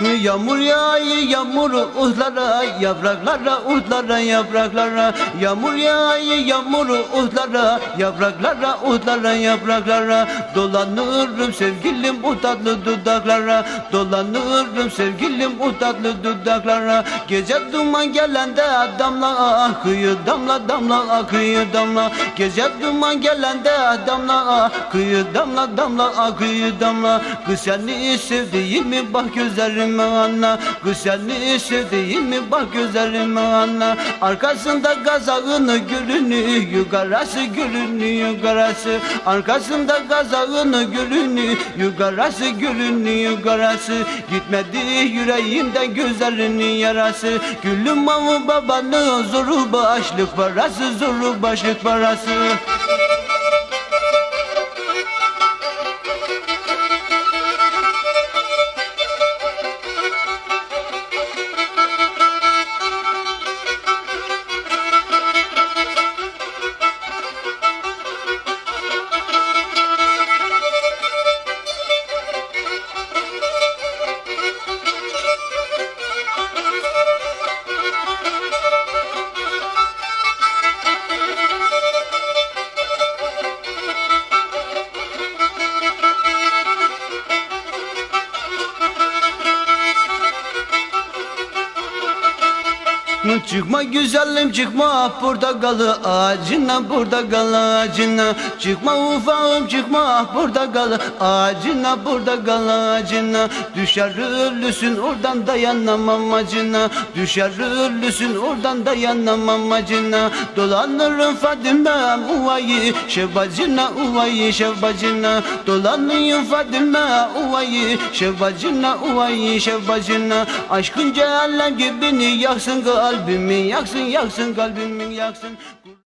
Yağmur yağıyor yağmur uhlara Yapraklara uhlara yapraklara. Yağmur yağıyor yağmur uhlara Yapraklara uhlara yapraklara. Dolanırım sevgilim o tatlı dudaklara. Dolanırım sevgilim o tatlı dudaklara. Gece duman gelende damla akıyor Damla damla akıyor damla. Gece duman gelende damla akıyor Damla damla akıyor damla. Kız seni sevdiğimi bak gözlerime anla Kız seni sevdiğimi bak gözlerime anla Arkasında kazağını gülünü Yukarısı gülünü yukarısı. Arkasında kazağını gülünü Yukarısı gülünü yukarısı. Gitmedi yüreğimden gözlerinin yarası. Gülüm mavi babanın zoru başlık parası Zoru başlık parası Çıkma güzelim çıkma. Portakalı ağacına portakalı ağacına. Çıkma ufağım çıkma portakalı ağacına portakalı ağacına. Düşer ölüsün oradan dayanamam acına. Düşer ölüsün oradan dayanamam acına. Dolanırım Fadime uvayı şevbacına uvayı şevbacına Dolanıyorum Fadime uvayı şevbacına uvayı şevbacına Aşkın cehennem gibini yaksın kalbimi yaksın yaksın kalbimi yaksın